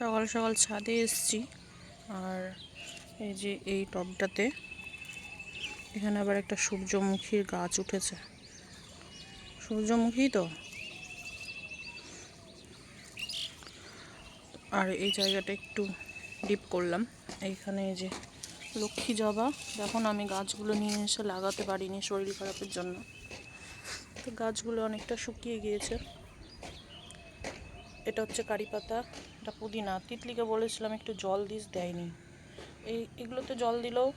সকাল সকাল ছাদে এসছি। আর এই যে এই টবটাতে এখানে আবার একটা সূর্যমুখীর গাছ উঠেছে। সূর্যমুখী তো? আর এই জায়গাটা একটু ডিপ করলাম। এইখানে এই যে লক্ষ্মী জবা দেখুন আমি গাছগুলো নিয়ে এসে লাগাতে পারিনি শরীর খারাপের জন্য, তো গাছগুলো অনেকটা শুকিয়ে গিয়েছে। এটা হচ্ছে কারি পাতা এটা পুদিনা, তিতলিকে বলেছিলাম একটু জল দিস, দেয়নি। এই, এগুলোতে জল দিলেও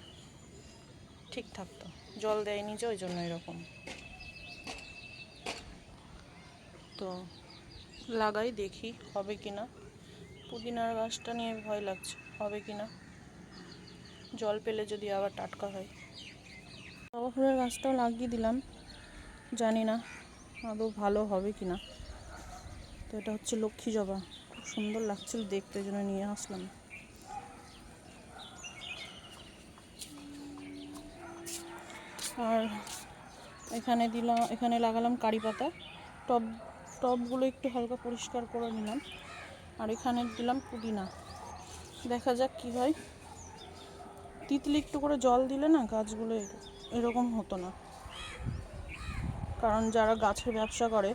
ঠিক থাকতো। জল দেয়নি যে ওই জন্য এরকম। তো লাগাই, দেখি হবে কি না। পুদিনার গাছটা নিয়ে ভয় লাগছে, হবে কি না? জল পেলে যদি আবার টাটকা হয়। জবা ফুলের গাছটাও লাগিয়ে দিলাম, জানি না আদৌ ভালো হবে কি না। তো এটা হচ্ছে লক্ষ্মী জবা। সুন্দর লাগছিল দেখতে জন্য নিয়ে আসলাম। আর এখানে দিলাম, এখানে লাগালাম কারি পাতা। টব, টবগুলো একটু হালকা পরিষ্কার করে নিলাম। আর এখানে দিলাম পুদিনা। দেখা যাক কি হয়। তিতলি একটু করে জল দিলে না গাছগুলো এরকম হতো না। কারণ যারা গাছের ব্যবসা করে,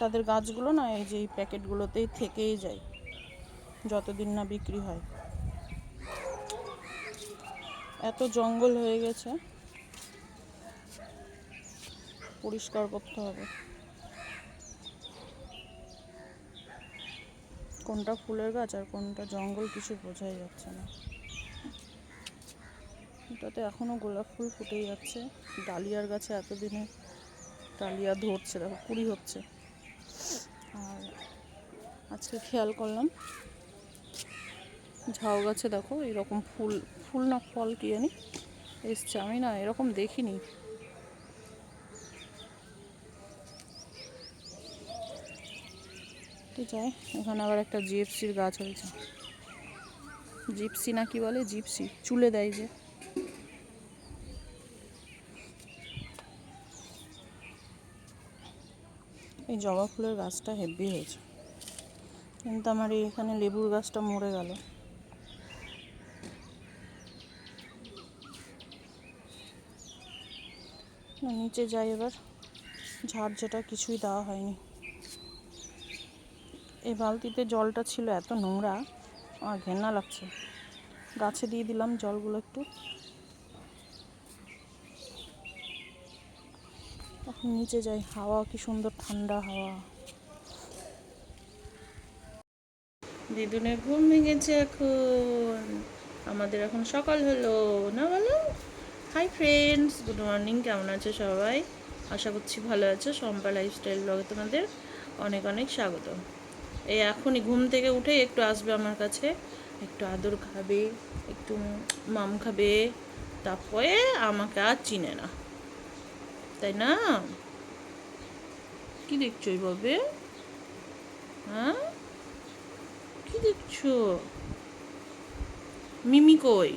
তাদের গাছগুলো না এই যে এই প্যাকেটগুলোতেই থেকেই যায়। যতদিন না বিক্রি হয়। এত জঙ্গল হয়ে গেছে। পরিষ্কার করতে হবে। কোনটা ফুলের গাছ আর কোনটা জঙ্গল কিছু বোঝাই যাচ্ছে না। এটাতে এখনও গোলাপ ফুল ফুটেই যাচ্ছে। ডালিয়ার গাছে এতদিনে ডালিয়া ধরছে, দেখো, কুড়ি হচ্ছে। আর আজকে খেয়াল করলাম ঝাউ গাছে দেখো, এরকম ফুল ফুল না ফল কি জানি? এসছে, আমি না এরকম দেখিনি। তো যাই, এখানে আবার একটা জিপসির গাছ হয়েছে। জিপসি না কি বলে? জিপসি, চুলে দেয় যে। এই জবা ফুলের গাছটা হেভি হয়েছে। কিন্তু আমার এখানে লেবুর গাছটা মরে গেল। নিচে যাই এবার। ঝাড় যেটা, কিছুই দেওয়া হয়নি। এই বালতিতে জলটা ছিল, এত নোংরা, আমার ঘেন্না লাগছে। গাছে দিয়ে দিলাম জলগুলো একটু। এখন নিচে যাই, হাওয়া, কি সুন্দর ঠান্ডা হাওয়া। দিদুনের ঘুম ভেঙেছে এখন। আমাদের এখন সকাল হলো, না বলো? হাই ফ্রেন্ডস গুড মর্নিং কেমন আছো সবাই? আশা করছি ভালো আছো। সম্পা লাইফস্টাইল ব্লগে তোমাদের অনেক অনেক স্বাগত। এই এখনই ঘুম থেকে উঠে একটু আসবে আমার কাছে, একটু আদর খাবে, একটু মাম খাবে, তারপরে আমাকে আর চিনে না। তাই না? কি দেখছ এইভাবে হ্যাঁ? কি দেখছ? মিমি কই?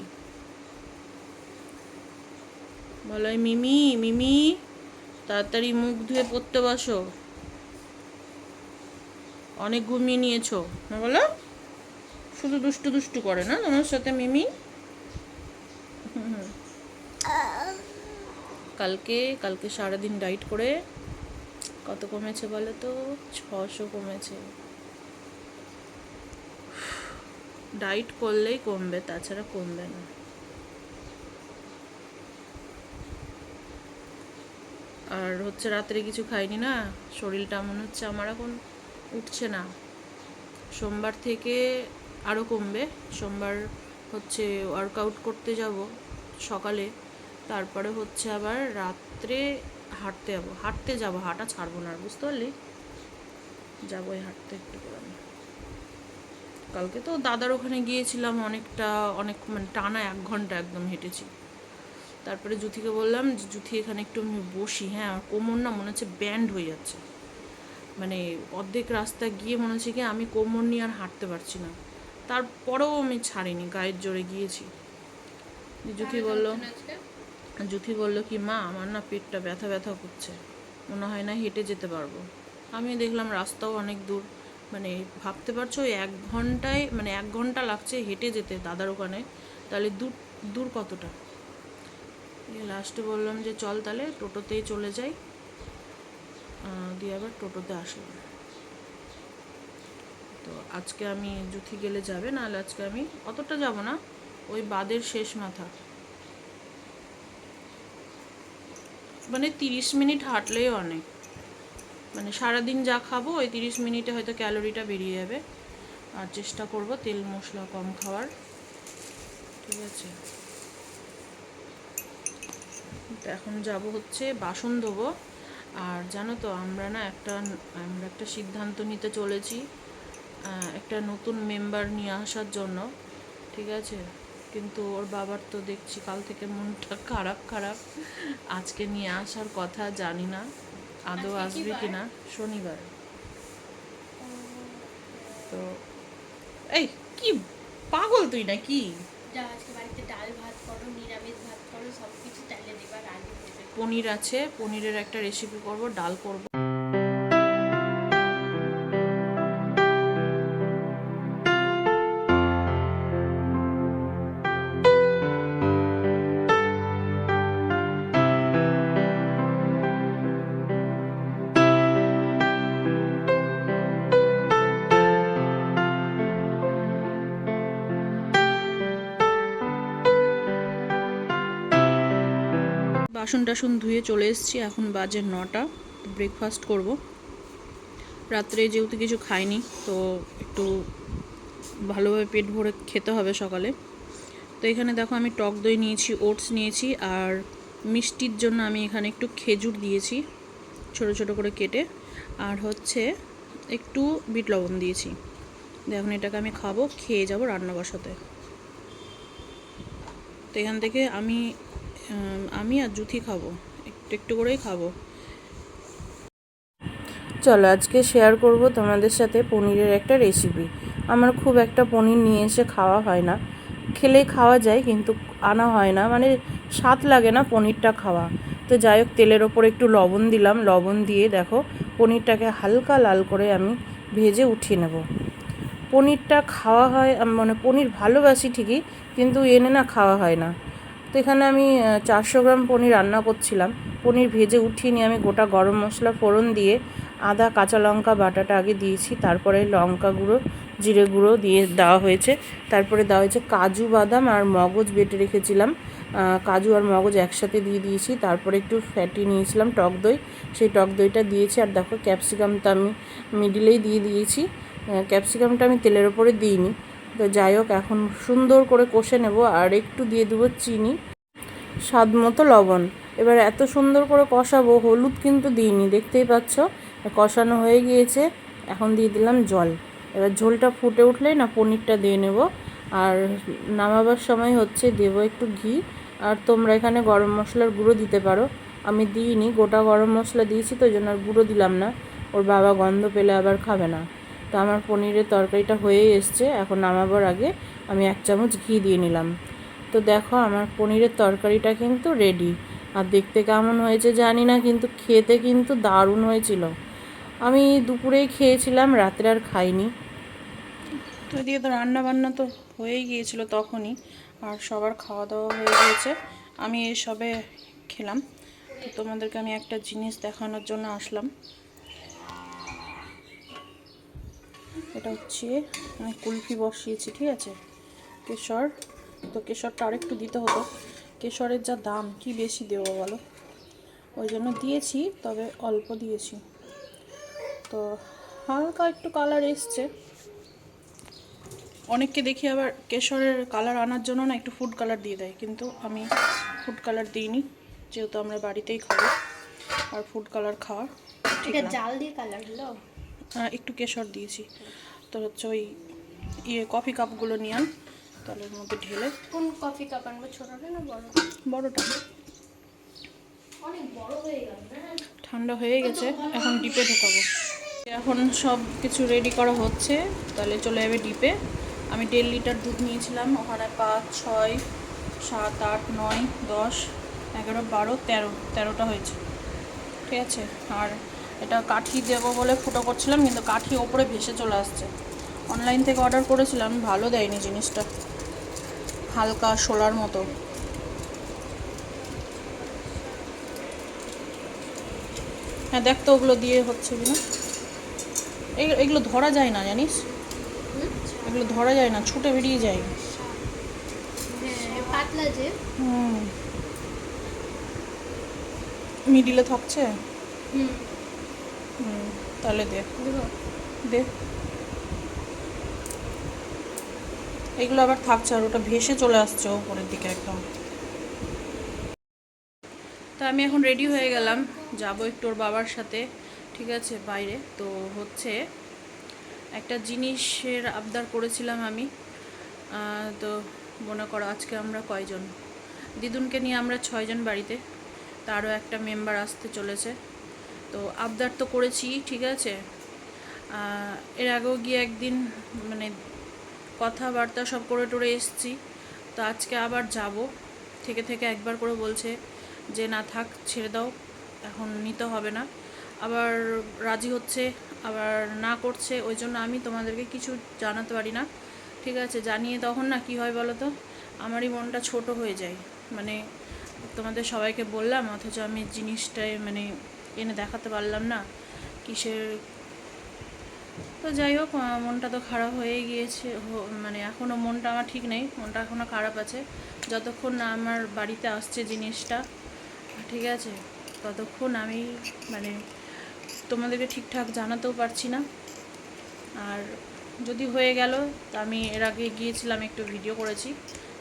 বলো মিমি মিমি, তাড়াতাড়ি মুখ ধুয়ে পড়তে বসো। অনেক ঘুমিয়ে নিয়েছো। না বলো? শুধু দুষ্টু দুষ্টু করে না তোমার সাথে, মিমি। কালকে কালকে সারাদিন ডাইট করে কত কমেছে বলো তো? ছশো কমেছে। ডাইট করলেই কমবে, তাছাড়া কমবে না। আর হচ্ছে রাত্রে কিছু খাইনি না, শরীরটা মনে হচ্ছে আমার এখন উঠছে না। সোমবার থেকে আরও কমবে, সোমবার হচ্ছে ওয়ার্কআউট করতে যাব সকালে, তারপরে হচ্ছে আবার রাত্রে হাঁটতে যাব। হাঁটতে যাব, হাঁটা ছাড়বো না আর, বুঝতে পারলি? যাব হাঁটতে একটু করে। কালকে তো দাদার ওখানে গিয়েছিলাম অনেকটা, অনেক মানে টানা এক ঘণ্টা একদম হেঁটেছি। তারপরে জুথিকে বললাম যে জুথি এখানে একটু আমি বসি। হ্যাঁ আমার কোমর না মনে হচ্ছে ব্যান্ড হয়ে যাচ্ছে। মানে অর্ধেক রাস্তা গিয়ে মনে হচ্ছে কি আমি কোমর নিয়ে আর হাঁটতে পারছি না। তারপরেও আমি ছাড়িনি গায়ের জোরে গিয়েছি। জুথি বলল জুথি বলল কি মা আমার না পেটটা ব্যথা ব্যথা করছে। মনে হয় না হেঁটে যেতে পারব। আমি দেখলাম রাস্তাও অনেক দূর। মানে ভাবতে পারছ ওই এক ঘন্টায় মানে এক ঘণ্টা লাগছে হেঁটে যেতে দাদার ওখানে। তাহলে দূর দূর কতটা? লাস্টে বললাম যে চল তাহলে টোটোতেই চলে যাই। দিয়ে আবার টোটোতে আসলাম। তো আজকে আমি জুথি গেলে যাবে, নাহলে আজকে আমি অতটা যাব না, ওই বাদের শেষ মাথা। মানে তিরিশ মিনিট হাঁটলেই অনেক। মানে সারাদিন যা খাব, ওই তিরিশ মিনিটে হয়তো ক্যালোরিটা বেরিয়ে যাবে। আর চেষ্টা করব তেল মশলা কম খাওয়ার। ঠিক আছে? তো এখন যাব হচ্ছে বাসন ধোবো। আর জানো তো আমরা না একটা আমরা একটা সিদ্ধান্ত নিতে চলেছি একটা নতুন মেম্বার নিয়ে আসার জন্য ঠিক আছে? কিন্তু ওর বাবার তো দেখছি কাল থেকে মনটা খারাপ খারাপ। আজকে নিয়ে আসার কথা জানি না আদৌ আসবে? কি না শনিবার। তো এই কি পাগল তুই না কি যা আজকে বাড়িতে ডাল ভাত করো নিরামিষ ভাত করো সব কিছু তাহলে দেবার আগে দেবে পনির আছে পনিরের একটা রেসিপি করব ডাল করব। বাসন টাসন ধুয়ে চলে এসেছি, এখন বাজে নটা ব্রেকফাস্ট করব। রাত্রে যেহেতু কিছু খাইনি, তো একটু ভালোভাবে পেট ভরে খেতে হবে সকালে। তো এখানে দেখো আমি টক দই নিয়েছি, ওটস নিয়েছি, আর মিষ্টির জন্য আমি এখানে একটু খেজুর দিয়েছি, ছোট ছোট করে কেটে, আর হচ্ছে একটু বিট লবণ দিয়েছি। দিয়ে এখন এটাকে আমি খাব, খেয়ে যাব রান্না বসাতে। তো এখান থেকে আমি আমি আর জুথি খাব। একটু একটু করেই খাব। চলো, আজকে শেয়ার করব তোমাদের সাথে পনিরের একটা রেসিপি আমার খুব একটা পনির নিয়ে এসে খাওয়া হয় না। খেলেই খাওয়া যায়, কিন্তু আনা হয় না। মানে স্বাদ লাগে না পনিরটা খাওয়া। তো যাই হোক, তেলের ওপর একটু লবণ দিলাম। লবণ দিয়ে দেখো, পনিরটাকে হালকা লাল করে আমি ভেজে উঠিয়ে নেব। পনিরটা খাওয়া হয় মানে পনির ভালোবাসি ঠিকই, কিন্তু এনে না খাওয়া হয় না। তো এখানে আমি চারশো গ্রাম পনির রান্না করছিলাম। পনির ভেজে উঠিয়ে নিয়ে আমি গোটা গরম মশলা ফোড়ন দিয়ে আদা, কাঁচা লঙ্কা, বাটাটা আগে দিয়েছি। তারপরে লঙ্কা গুঁড়ো, জিরে গুঁড়ো দিয়ে দেওয়া হয়েছে। তারপরে দেওয়া হয়েছে কাজু বাদাম আর মগজ বেটে রেখেছিলাম। কাজু আর মগজ একসাথে দিয়ে দিয়েছি। তারপরে একটু ফ্যাটি নিয়েছিলাম, টক দই। সেই টক দইটা দিয়েছি। আর দেখো, ক্যাপসিকামটা আমি মিডিলেই দিয়ে দিয়েছি। ক্যাপসিকামটা আমি তেলের ওপরে দিইনি। তো যাই হোক, এখন সুন্দর করে কষে নেব আর একটু দিয়ে দেবো চিনি, স্বাদ মতো লবণ। এবার এত সুন্দর করে কষাবো, হলুদ কিন্তু দিইনি, দেখতেই পাচ্ছ? কষানো হয়ে গিয়েছে, এখন দিয়ে দিলাম জল। এবার ঝোলটা ফুটে উঠলেই না পনিরটা দিয়ে নেব। আর নামাবার সময় হচ্ছে দেবো একটু ঘি। আর তোমরা এখানে গরম মশলার গুঁড়ো দিতে পারো। আমি দিইনি, গোটা গরম মশলা দিয়েছি, তো জন্য আর গুঁড়ো দিলাম না। ওর বাবা গন্ধ পেলে আবার খাবে না। তো আমার পনিরের তরকারিটা হয়েই এসছে, এখন নামাবার আগে আমি এক চামচ ঘি দিয়ে নিলাম। তো দেখো আমার পনিরের তরকারিটা কিন্তু রেডি আর দেখতে কেমন হয়েছে জানি না, কিন্তু খেতে কিন্তু দারুণ হয়েছিল। আমি দুপুরেই খেয়েছিলাম, রাত্রে আর খাইনি। তো এদিকে তো রান্না বান্না তো হয়েই গিয়েছিল তখনই, আর সবার খাওয়া দাওয়া হয়ে গিয়েছে। আমি এসবে খেলাম। তো তোমাদেরকে আমি একটা জিনিস দেখানোর জন্য আসলাম। এটা হচ্ছে আমি কুলফি বসিয়েছি ঠিক আছে? কেশর তো কেশরটা আরেকটু দিতে হতো। কেশরের যা দাম কি বেশি দেবো বলো? ওই জন্য দিয়েছি তবে অল্প দিয়েছি। তো হালকা একটু কালার এসছে। অনেককে দেখি আবার কেশরের কালার আনার জন্য না একটু ফুড কালার দিয়ে দেয় কিন্তু আমি ফুড কালার দিইনি যেহেতু আমরা বাড়িতেই খাব আর ফুড কালার খাওয়ার ঠিক জাল দিয়ে কালার হলো একটু কেশর দিয়েছি। তো হচ্ছে ওই ইয়ে কফি কাপগুলো নিয়ে আন তাহলে ওর মধ্যে ঢেলে। কোন কফি কাপ আনব ছোটটা না বড়? বড়টা। অনেক বড় হয়ে গেল না ঠান্ডা হয়ে গেছে এখন ডিপে ঢোকাবো। এখন সব কিছু রেডি করা হচ্ছে তাহলে চলে যাবে ডিপে। আমি দেড় লিটার দুধ নিয়েছিলাম ওখানে পাঁচ ছয় সাত আট নয় দশ এগারো বারো তেরো তেরোটা হয়েছে। ঠিক আছে? আর এটা কাঠি দেবো বলে ফুটো করছিলাম কিন্তু কাঠি ওপরে ভেসে চলে আসছে। অনলাইন থেকে অর্ডার করেছিলাম ভালো দেয়নি জিনিসটা। হালকা শোলার মতো। হ্যাঁ দেখ তো ওগুলো দিয়ে হচ্ছে কিনা। এগুলো ধরা যায় না জানিস? এগুলো ধরা যায় না ছুটে বেরিয়ে যায়। হ্যাঁ পাতলা যে। হুম। মিডিলে থাকছে? হুম। তাহলে দে। এগুলো আবার থাকছে আর ওটা ভেসে চলে আসছে উপরের দিকে একদম। তো আমি এখন রেডি হয়ে গেলাম। যাব একটু ওর বাবার সাথে ঠিক আছে? বাইরে। তো হচ্ছে একটা জিনিসের আবদার করেছিলাম আমি। তো মনে করো আজকে আমরা কয়জন? দিদুনকে নিয়ে আমরা ছয়জন বাড়িতে। তারও একটা মেম্বার আসতে চলেছে। তো আবদার তো করেছি, ঠিক আছে? এর আগেও গিয়ে একদিন মানে কথাবার্তা সব করে টরে এসছি, তো আজকে আবার যাব। থেকে থেকে একবার করে বলছে যে, না থাক, ছেড়ে দাও, এখন নিতে হবে না। আবার রাজি হচ্ছে, আবার না করছে, ওই জন্য আমি তোমাদেরকে কিছু জানাতে পারি না। ঠিক আছে, জানিয়ে তখন না কি হয় বলো তো? আমারই মনটা ছোট হয়ে যায়। মানে তোমাদের সবাইকে বললাম, অথচ আমি জিনিসটাই মানে এনে দেখাতে পারলাম না কিসের। তো যাই হোক মনটা তো খারাপ হয়ে গিয়েছে মানে এখনও মনটা আমার ঠিক নেই, মনটা এখনও খারাপ আছে। যতক্ষণ না আমার বাড়িতে আসছে জিনিসটা ঠিক আছে, ততক্ষণ আমি মানে তোমাদেরকে ঠিকঠাক জানাতেও পারছি না। আর যদি হয়ে গেল আমি এর আগে গিয়েছিলাম, একটু ভিডিও করেছি,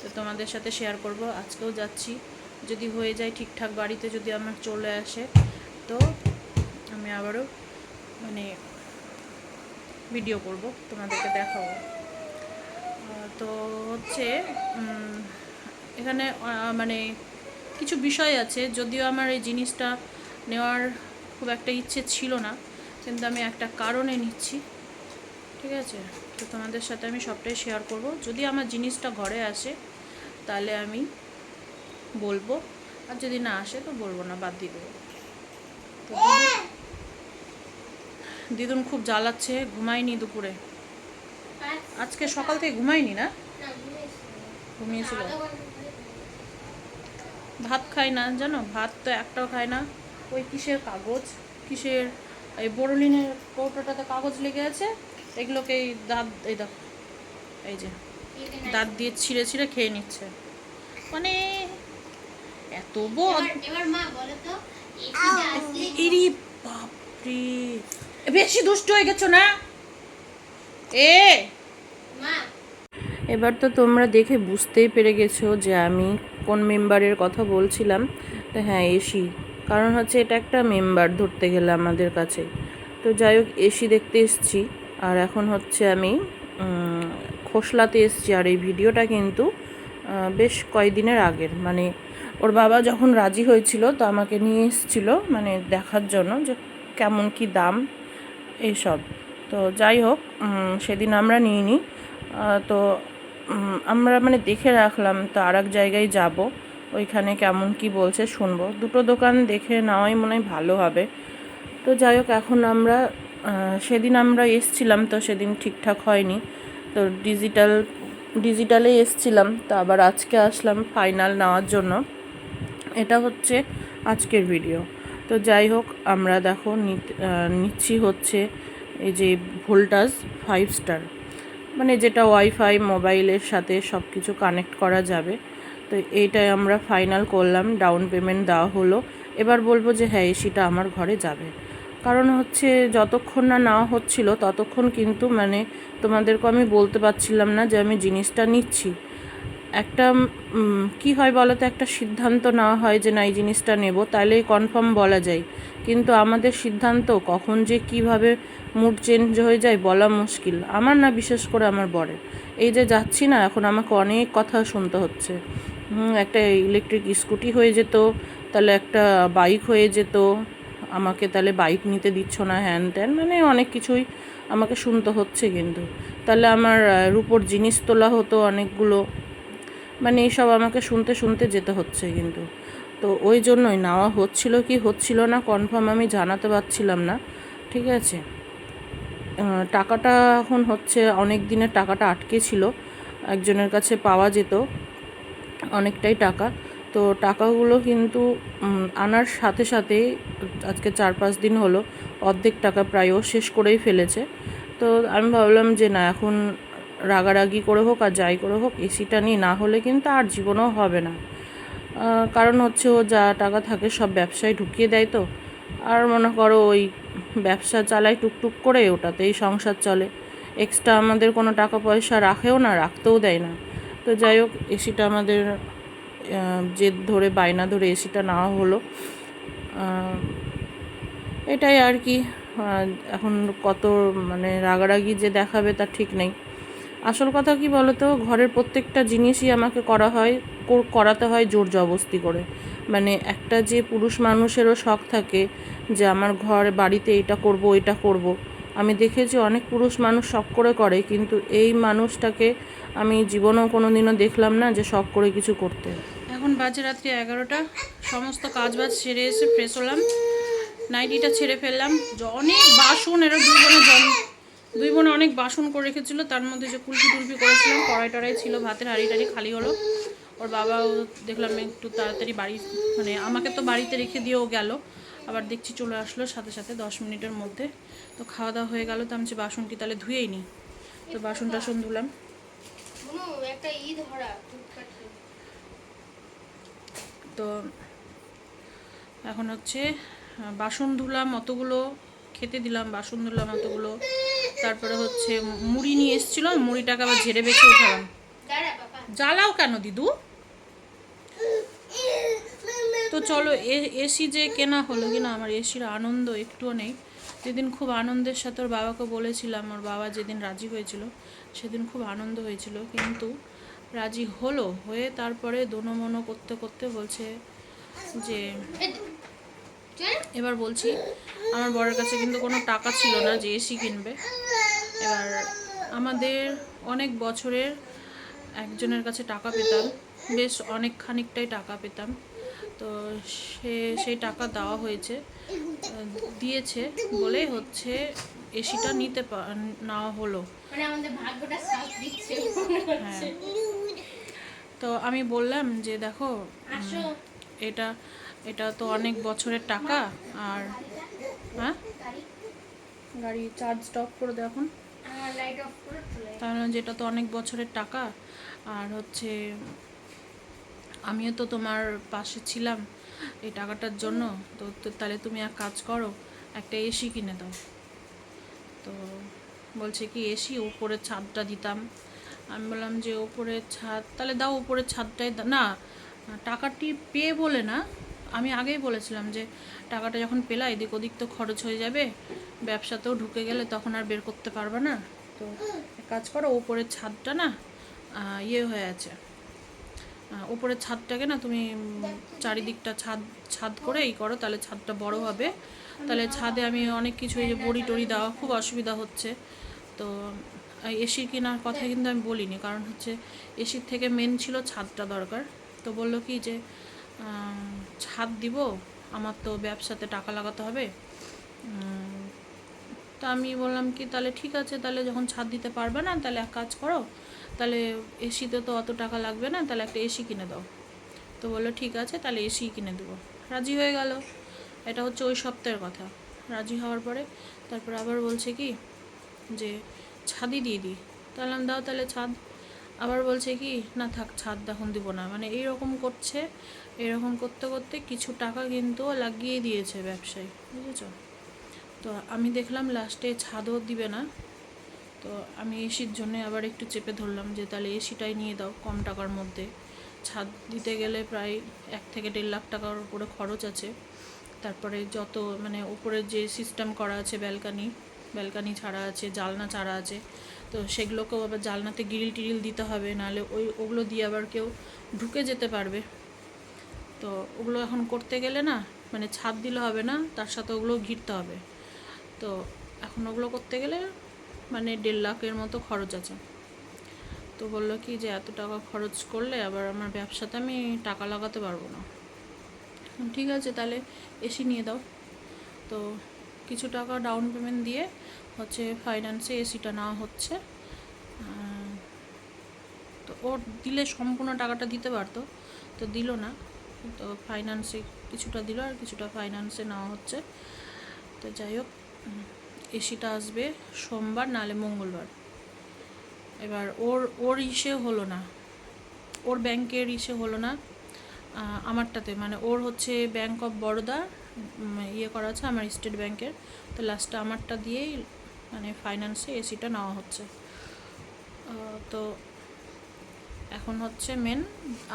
তো তোমাদের সাথে শেয়ার করব, আজকেও যাচ্ছি। যদি হয়ে যায় ঠিকঠাক, বাড়িতে যদি আমার চলে আসে তো আমি আবারও মানে ভিডিও করব, তোমাদেরকে দেখাবো। তো হচ্ছে এখানে মানে কিছু বিষয় আছে, যদিও আমার এই জিনিসটা নেওয়ার খুব একটা ইচ্ছে ছিল না, কিন্তু আমি একটা কারণে নিচ্ছি, ঠিক আছে? তো তোমাদের সাথে আমি সবটাই শেয়ার করব। যদি আমার জিনিসটা ঘরে আসে, তাহলে আমি বলব, আর যদি না আসে, তো বলব না, বাদ দিয়ে দেবো। তো দিদুন- খুব জ্বালাচ্ছে, ঘুমায়নি দুপুরে। আজকে সকাল থেকে ঘুমায়নি না? ঘুমিয়েছিল। ভাত খায় না, জানো? ভাত তো একটাও খায় না। ওই কিসের কাগজ? কিসের? এই বোরলিনের কৌটোটাতে কাগজ লেগে আছে। এগুলোকে এই দাঁত, এই দেখো এই যে দাঁত দিয়ে ছিঁড়ে ছিঁড়ে খেয়ে নিচ্ছে। মানে এত এবার- এবার মা বলো তো ইরি বাপরে। বেশি দুষ্ট হয়ে গেছো না? এ। এবার তো তোমরা দেখে বুঝতেই পেরে গেছো যে আমি কোন মেম্বারের কথা বলছিলাম। তো হ্যাঁ এসি। কারণ হচ্ছে এটা একটা মেম্বার ধরতে গেলে আমাদের কাছে। তো যাই হোক, এসি দেখতে এসছি। আর এখন হচ্ছে আমি খোসলাতে এসছি। আর এই ভিডিওটা কিন্তু বেশ কয়েকদিনের আগের। মানে ওর বাবা যখন রাজি হয়েছিল তো আমাকে নিয়ে এসেছিল মানে দেখার জন্য যে কেমন কি দাম এইসব। তো যাই হোক সেদিন আমরা নিইনি। তো আমরা মানে দেখে রাখলাম তো আর এক জায়গায় যাব, ওইখানে কেমন কি বলছে শুনব। দুটো দোকান দেখে নেওয়াই মনে হয় ভালো হবে। তো যাই হোক, এখন আমরা সেদিন আমরা এসছিলাম তো সেদিন ঠিকঠাক হয়নি। তো ডিজিটাল, ডিজিটালে এসছিলাম, তো আবার আজকে আসলাম ফাইনাল নেওয়ার জন্য। এটা হচ্ছে আজকের ভিডিও তো যাই হোক, আমরা দেখো নিচ্ছি হচ্ছে এই যে ভোল্টাস ফাইভ স্টার মানে যেটা ওয়াইফাই মোবাইলের সাথে সব কিছু কানেক্ট করা যাবে। তো এইটাই আমরা ফাইনাল করলাম ডাউন পেমেন্ট দেওয়া হলো। এবার বলব যে হ্যাঁ এসিটা আমার ঘরে যাবে। কারণ হচ্ছে যতক্ষণ না নেওয়া হচ্ছিল, ততক্ষণ কিন্তু মানে তোমাদেরকে আমি বলতে পারছিলাম না যে আমি জিনিসটা নিচ্ছি। একটা কি হয় বলো তো একটা সিদ্ধান্ত নেওয়া হয় যে না, এই জিনিসটা নেব তাহলেই কনফার্ম বলা যায়। কিন্তু আমাদের সিদ্ধান্ত কখন যে কীভাবে মুড চেঞ্জ হয়ে যায় বলা মুশকিল। আমার না, বিশেষ করে আমার বরে এই যে যাচ্ছি না, এখন আমাকে অনেক কথা শুনতে হচ্ছে। একটা ইলেকট্রিক স্কুটি হয়ে যেত, তাহলে একটা বাইক হয়ে যেত। আমাকে তাহলে বাইক নিতে দিচ্ছ না হ্যান ত্যান মানে অনেক কিছুই আমাকে শুনতে হচ্ছে কিন্তু। তাহলে আমার রূপোর জিনিস তোলা হতো অনেকগুলো। মানে এইসব আমাকে শুনতে শুনতে যেতে হচ্ছে কিন্তু। তো ওই জন্যই নেওয়া হচ্ছিল কি হচ্ছিল না কনফার্ম আমি জানাতে পারছিলাম না, ঠিক আছে? টাকাটা এখন হচ্ছে অনেক দিনের টাকাটা আটকে ছিল, একজনের কাছে পাওয়া যেত অনেকটাই টাকা। তো টাকাগুলো কিন্তু আনার সাথে সাথেই আজকে চার পাঁচ দিন হলো, অর্ধেক টাকা প্রায়ও শেষ করেই ফেলেছে। তো আমি ভাবলাম যে না, এখন রাগারাগি করে হোক আর যাই করে হোক, এসিটা নিয়ে না হলে কিন্তু আর জীবনেও হবে না। কারণ হচ্ছে ও যা টাকা থাকে সব ব্যবসায় ঢুকিয়ে দেয় তো। আর মনে করো ওই ব্যবসা চালায় টুকটুক করে, ওটাতেই সংসার চলে। এক্সট্রা আমাদের কোনো টাকা পয়সা রাখেও না, রাখতেও দেয় না। তো যাই হোক, এসিটা আমাদের জেদ ধরে, বায়না ধরে এসিটা নেওয়া হলো। এটাই আর কি। এখন কত মানে রাগারাগি যে দেখাবে তা ঠিক নেই। আসল কথা কি বলতো? ঘরের প্রত্যেকটা জিনিসই আমাকে করা হয়, কর- করাতে হয় জোর জবস্তি করে। মানে একটা যে পুরুষ মানুষেরও শখ থাকে যে আমার ঘর, বাড়িতে এটা করব এটা করব। আমি দেখেছি অনেক পুরুষ মানুষ শখ করে করে, কিন্তু এই মানুষটাকে আমি জীবনেও কোনো দিনও দেখলাম না যে শখ করে কিছু করতে। এখন বাজে রাত্রি এগারোটা, সমস্ত কাজ বাজ সেরে এসে ফ্রেশ হলাম। নাইটিটা ছেড়ে ফেললাম। অনেক বাসন এরা দুই জল দুই বোনে অনেক বাসন করে রেখেছিল তার মধ্যে যে কুলপি টুলপি করেছিলাম কড়াই টড়াই ছিল ভাতের হাঁড়ি টাড়ি খালি হলো। ওর বাবাও দেখলাম একটু তাড়াতাড়ি বাড়ি মানে আমাকে তো বাড়িতে রেখে দিয়েও গেল। আবার দেখছি চলে আসলো সাথে সাথে দশ মিনিটের মধ্যে। তো খাওয়া দাওয়া হয়ে গেল তো আমি যে বাসনটি তাহলে ধুয়েই নিই তো বাসন টাসন ধুলাম। তো এখন হচ্ছে বাসন ধুলাম অতগুলো খেতে দিলাম, বাসন ধুলাম অতগুলো। তারপরে হচ্ছে মুড়ি নিয়ে এসেছিল মুড়িটাকে আবার ঝেড়ে বেছে উঠালাম। জ্বালাও কেন দিদু? তো চলো এসি যে কেনা হলো কিনা, আমার এসির আনন্দ একটুও নেই। যেদিন খুব আনন্দের সাথে ওর বাবাকে বলেছিলাম, ওর বাবা যেদিন রাজি হয়েছিল, সেদিন খুব আনন্দ হয়েছিল। কিন্তু রাজি হলো, হয়ে তারপরে দোনো মনো করতে করতে বলছে যে এবার বলছি আমার বরের কাছে কিন্তু কোনো টাকা ছিল না যে এসি কিনবে। এবার আমাদের অনেক বছরের একজনের কাছে টাকা পেতাম বেশ অনেক খানিকটাই টাকা পেতাম। তো সে সেই টাকা দেওয়া হয়েছে দিয়েছে বলে হচ্ছে এসিটা নিতে নেওয়া হলো। মানে হচ্ছে। তো আমি বললাম যে দেখো এটা এটা তো অনেক বছরের টাকা আর হ্যাঁ? গাড়ি চার্জ স্টপ করে দাও এখন। অফ তাহলে যেটা তো অনেক বছরের টাকা আর হচ্ছে আমিও তো তোমার পাশে ছিলাম এই টাকাটার জন্য। তো তাহলে তুমি এক কাজ করো একটা এসি কিনে দাও। তো বলছে কি এসি উপরের ছাদটা দিতাম। আমি বললাম যে উপরের ছাদ তাহলে দাও উপরের ছাদটাই না টাকাটি পেয়ে বলে না আমি আগেই বলেছিলাম যে টাকাটা যখন পেলা এদিক ওদিক তো খরচ হয়ে যাবে ব্যবসাতেও ঢুকে গেলে তখন আর বের করতে পারবে না। তো কাজ করো ওপরের ছাদটা না ইয়ে হয়ে আছে। আহ, উপরের ছাদটাকে না তুমি চারিদিকটা ছাদ ছাদ করে এই করো তাহলে ছাদটা বড় হবে। তাহলে ছাদে আমি অনেক কিছু এই যে বড়ি টড়ি দেওয়া খুব অসুবিধা হচ্ছে। তো এসি কেনার কথা কিন্তু আমি বলিনি কারণ হচ্ছে এসির থেকে মেন ছিল ছাদটা দরকার। তো বলল কি যে ছাদ দিব। আমার তো ব্যবসাতে টাকা লাগাতে হবে। তো আমি বললাম কি, তাহলে ঠিক আছে, তাহলে যখন ছাদ দিতে পারবে না, তাহলে এক কাজ করো। তাহলে এসিতে তো অত টাকা লাগবে না, তাহলে একটা এসি কিনে দাও। তো বলল, ঠিক আছে, তাহলে এসি কিনে দেবো। রাজি হয়ে গেল। এটা হচ্ছে ওই সপ্তাহের কথা। রাজি হওয়ার পরে তারপর আবার বলছে কি, যে ছাদই দিয়ে দিই। তাহলে দাও তাহলে ছাদ আবার বলছে কি, না থাক, ছাদ এখন দিব না। মানে এইরকম করছে এরকম করতে করতে কিছু টাকা কিন্তু লাগিয়ে দিয়েছে ব্যবসায়, বুঝেছ? তো আমি দেখলাম লাস্টে ছাদও দিবে না। তো আমি এসির জন্য আবার একটু চেপে ধরলাম যে, তাহলে এসিটাই নিয়ে দাও কম টাকার মধ্যে। ছাদ দিতে গেলে প্রায় এক থেকে দেড় লাখ টাকার উপরে খরচ আছে। তারপরে যত মানে উপরে যে সিস্টেম করা আছে, ব্যালকানি ব্যালকানি ছাড়া আছে, জালনা ছাড়া আছে তো সেগুলোকেও আবার জালনাতে গ্রিল টিরিল দিতে হবে, নাহলে ওই ওগুলো দিয়ে আবার কেউ ঢুকে যেতে পারবে। তো ওগুলো এখন করতে গেলে না মানে ছাপ দিলে হবে না, তার সাথে ওগুলো ঘিরতে হবে। তো এখন ওগুলো করতে গেলে মানে দেড় লাখের মতো খরচ আছে। তো বলল কি যে এত টাকা খরচ করলে আবার আমার ব্যবসাতে আমি টাকা লাগাতে পারব না। ঠিক আছে, তাহলে এসি নিয়ে দাও। তো কিছু টাকা ডাউন পেমেন্ট দিয়ে হচ্ছে ফাইন্যান্সে এসিটা নেওয়া হচ্ছে। তো ওর দিলে সম্পূর্ণ টাকাটা দিতে পারতো, তো দিল না। তো ফাইন্যান্সে কিছুটা দিল আর কিছুটা ফাইন্যান্সে নেওয়া হচ্ছে। তো যাই হোক এসিটা আসবে সোমবার নালে মঙ্গলবার। এবার ওর ওর ইসে হলো না। ওর ব্যাংকের ইসে হলো না আমারটাতে। মানে ওর হচ্ছে ব্যাংক অফ বরোদা ইয়ে করা আছে, আমার স্টেট ব্যাংকের তো লাস্টে আমারটা দিয়েই মানে ফাইন্যান্সে এসিটা নেওয়া হচ্ছে। তো এখন হচ্ছে মেন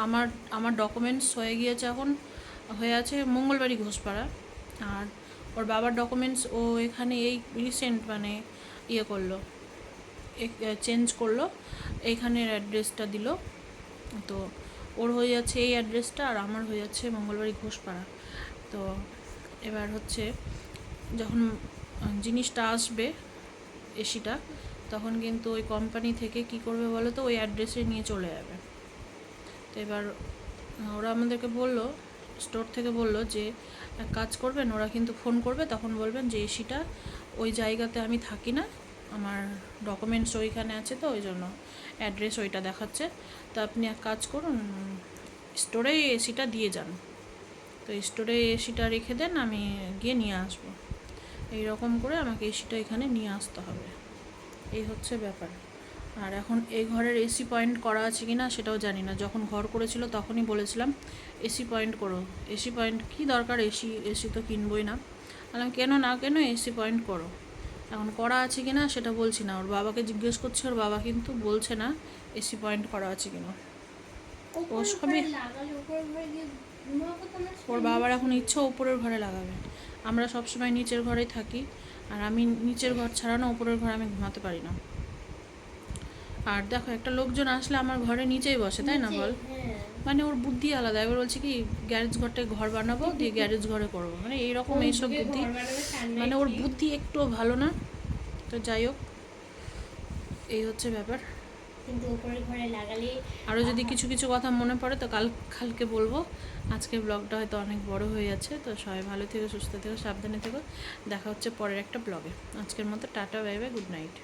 আমার আমার ডকুমেন্টস হয়ে গিয়েছে এখন, হয়ে আছে মঙ্গলবাড়ি ঘোষপাড়া। আর ওর বাবার ডকুমেন্টস ও এখানে এই রিসেন্ট মানে ইয়ে করল চেঞ্জ করল এইখানের অ্যাড্রেসটা দিল। তো ওর হয়ে যাচ্ছে এই অ্যাড্রেসটা আর আমার হয়ে যাচ্ছে মঙ্গলবাড়ি ঘোষপাড়া। তো এবার হচ্ছে যখন জিনিসটা আসবে এসিটা, তখন কিন্তু ওই কোম্পানি থেকে কি করবে বলো তো, ওই অ্যাড্রেসে নিয়ে চলে যাবে। তো এবার ওরা আমাদেরকে বলল স্টোর থেকে বলল যে, এক কাজ করবেন, ওরা কিন্তু ফোন করবে, তখন বলবেন যে, এসিটা ওই জায়গাতে আমি থাকি না, আমার ডকুমেন্টস ওইখানে আছে তো, ওই জন্য অ্যাড্রেস ওইটা দেখাচ্ছে। তো আপনি এক কাজ করুন স্টোরে এসিটা দিয়ে যান। তো স্টোরে এসিটা রেখে দেন, আমি গিয়ে নিয়ে আসব। এই রকম করে আমাকে এসিটা এখানে নিয়ে আসতে হবে। এই হচ্ছে ব্যাপার। আর এখন এই ঘরের এসি পয়েন্ট করা আছে কি না সেটাও জানি না। যখন ঘর করেছিল তখনই বলেছিলাম, এসি পয়েন্ট করো। এসি পয়েন্ট কি দরকার? এসি এসি তো কিনবই না। বললাম, কেন না কেন এসি পয়েন্ট করো? এখন করা আছে কি না সেটা বলছি না। ওর বাবাকে জিজ্ঞেস করছে, ওর বাবা কিন্তু বলছে না এসি পয়েন্ট করা আছে কি না। সবই- না ওর বাবার এখন ইচ্ছে ওপরের ঘরে লাগাবে। আমরা সবসময় নিচের ঘরেই থাকি আর আমি নিচের ঘর ছাড়া না ওপরের ঘরে আমি ঘুমাতে পারি না। আর দেখো একটা লোকজন আসলে আমার ঘরে নিচেই বসে তাই না বল? হ্যাঁ। মানে ওর বুদ্ধি আলাদা। এবার বলছে কি গ্যারেজ ঘরটায় ঘর বানাবো দিয়ে গ্যারেজ ঘরে করব। মানে এইরকম এইসব বুদ্ধি মানে ওর বুদ্ধি একটুও ভালো না। তো যাই হোক এই হচ্ছে ব্যাপার। কিন্তু উপরের ঘরে লাগালে আরও যদি কিছু কিছু কথা মনে পড়ে তো কাল কালকে বলব। আজকের ব্লগটা হয়তো অনেক বড় হয়ে যাচ্ছে তো সবাই ভালো থেকো সুস্থ থেকো সাবধানে থেকো। দেখা হচ্ছে পরের একটা ব্লগে। আজকের মতো tata bye bye good night.